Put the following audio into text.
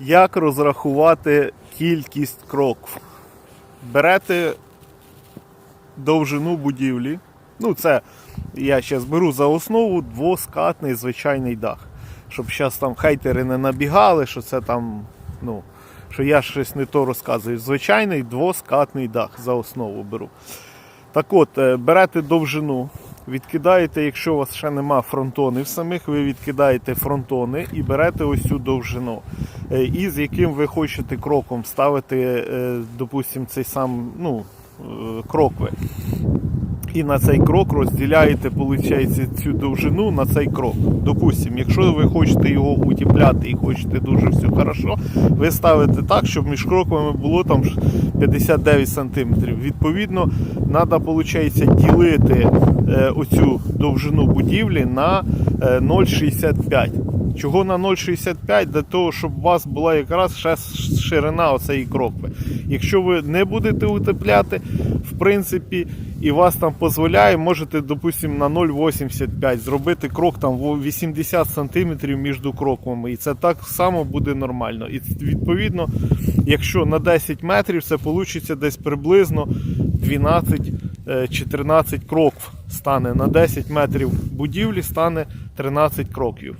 Як розрахувати кількість кроків? Берете довжину будівлі. Ну, це я зараз беру за основу двоскатний звичайний дах. Щоб зараз там хейтери не набігали, що це там, ну, що я щось не то розказую. Звичайний двоскатний дах за основу беру. Так от, е, берете довжину, відкидаєте, якщо у вас ще нема фронтонів самих, ви відкидаєте фронтони і берете ось цю довжину. Е, І з яким ви хочете кроком ставити, е, допустимо, цей сам ну, е, крокви. І на цей крок розділяєте, виходить, цю довжину на цей крок. Допустимо, якщо ви хочете його утіпляти і хочете дуже все хорошо, ви ставите так, щоб між кроками було там 59 см. Відповідно, треба, виходить, ділити е, оцю довжину будівлі на е, 0,65. Чого на 0,65? Для того, щоб у вас була якраз ще ширина оцеї крокви. Якщо ви не будете утепляти, в принципі, і вас там дозволяє, можете, допустимо, на 0,85 зробити крок там в 80 см між кроквами. І це так само буде нормально. І відповідно, якщо на 10 метрів, це вийде десь приблизно 12-14 кроків стане. На 10 метрів будівлі стане 13 кроків.